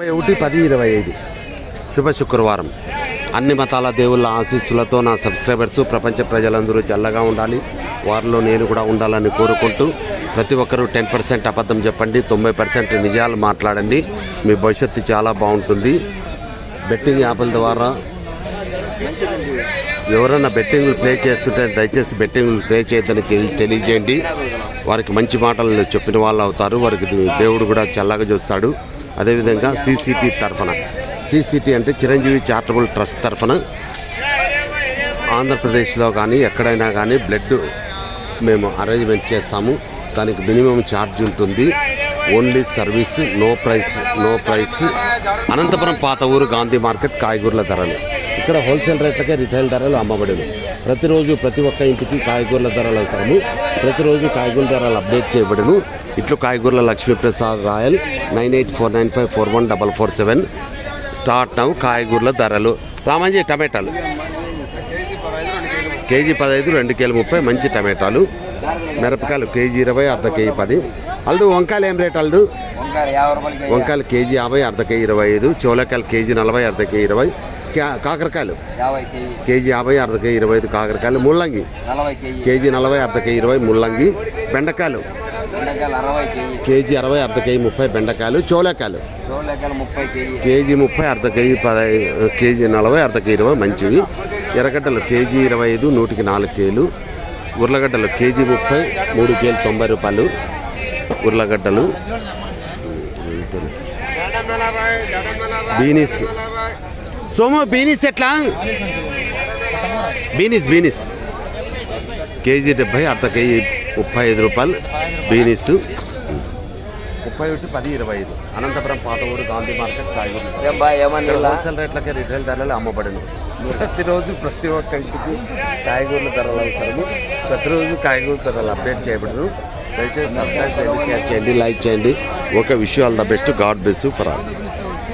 ముప్పై ఒకటి పది ఇరవై ఐదు. శుభ శుక్రవారం. అన్ని మతాల దేవుళ్ళ ఆశీస్సులతో నా సబ్స్క్రైబర్స్ ప్రపంచ ప్రజలందరూ చల్లగా ఉండాలి. వారిలో నేను కూడా ఉండాలని కోరుకుంటూ ప్రతి ఒక్కరూ టెన్ పర్సెంట్ అబద్ధం చెప్పండి తొంభై పర్సెంట్ నిజాలు మాట్లాడండి. మీ భవిష్యత్తు చాలా బాగుంటుంది. బెట్టింగ్ యాప్ల ద్వారా ఎవరైనా బెట్టింగ్లు ప్లే చేస్తుంటే దయచేసి బెట్టింగ్లు ప్లే చేయొద్దని తెలి- తెలియజేయండి. వారికి మంచి మాటలు చెప్పిన వాళ్ళు అవుతారు. వారికి దేవుడు కూడా చల్లగా చూస్తాడు. అదేవిధంగా సీసీటీ తరఫున. సీసీటీ అంటే చిరంజీవి చారిటబుల్ ట్రస్ట్ తరఫున ఆంధ్రప్రదేశ్లో కానీ ఎక్కడైనా కానీ బ్లడ్ మేము అరేంజ్మెంట్ చేస్తాము. దానికి మినిమం ఛార్జ్ ఉంటుంది. Only service no price no price. Anantapuram పాత ఊరు గాంధీ మార్కెట్ కాయగూరల ధరలు. ఇక్కడ హోల్సేల్ రేట్లకే రిటైల్ ధరలు అమ్మబడిను. ప్రతిరోజు ప్రతి ఒక్క ఇంటికి కాయగూరల ధరలు అవసరము. ప్రతిరోజు కాయగూరల ధరలు అప్డేట్ చేయబడును. ఇట్లు కాయగూరల Lakshmiprasad Rayal nine eight four nine five four one double four seven. Start now కాయగూరల ధరలు. రామంజీ టమాటాలు. కేజీ పదహైదు రెండు కేజీ ముప్పై మంచి టమాటాలు. మిరపకాయలు కేజీ ఇరవై అర్ధ కేజీ పది. అల్డు వంకాయలు ఏం రేట్ అల్డు రూపాయలకి వంకాయలు కేజీ యాభై అర్ధ కేజీ ఇరవై ఐదు. చోలకాయలు కేజీ నలభై అర్ధ కేజీ ఇరవై. కాకరకాయలు. కేజీ. కేజీ యాభై అర్ధ కేజీ ఇరవై ఐదు కాకరకాయలు. ముల్లంగి. కేజీ. కేజీ నలభై అర్ధ కేజీ ఇరవై ముల్లంగి. బెండకాయలు. కేజీ. కేజీ అరవై అర్ధ కేజీ ముప్పై బెండకాయలు. చోలకాయలు. కేజీ. ముప్పై అర్ధ కేజీ పదహై కేజీ నలభై అర్ధ కేజీ ఇరవై మంచివి. ఎర్రగడ్డలు కేజీ ఇరవై ఐదు నూటికి నాలుగు కేలు. ఉర్లగడ్డలు కేజీ ముప్పై మూడు కేలు తొంభై రూపాయలు. ఉర్లగడ్డలు. బీనీస్. సోము బీనీస్ ఎట్లా? Beans beans. కేజీ డెబ్బై అర్ధ కేజీ ముప్పై ఐదు రూపాయలు. బీనీస్. ముప్పై ఒకటి పది ఇరవై ఐదు. అనంతపురం పాత ఊరు గాంధీ మార్కెట్ కాయగూరలు హోల్సేల్ రేట్లకే రిటైల్ ధరలు అమ్మబడిన. ప్రతిరోజు ప్రతి ఒక్క ఇంటికి కాయగూరల ధరలు అవసరము. ప్రతిరోజు కాయగూరల ధరలు అప్డేట్ చేయబడరు దయచేసి సబ్స్క్రైబ్ చేయండి షేర్ చేయండి లైక్ చేయండి. ఒక విషయం all the best god best for all.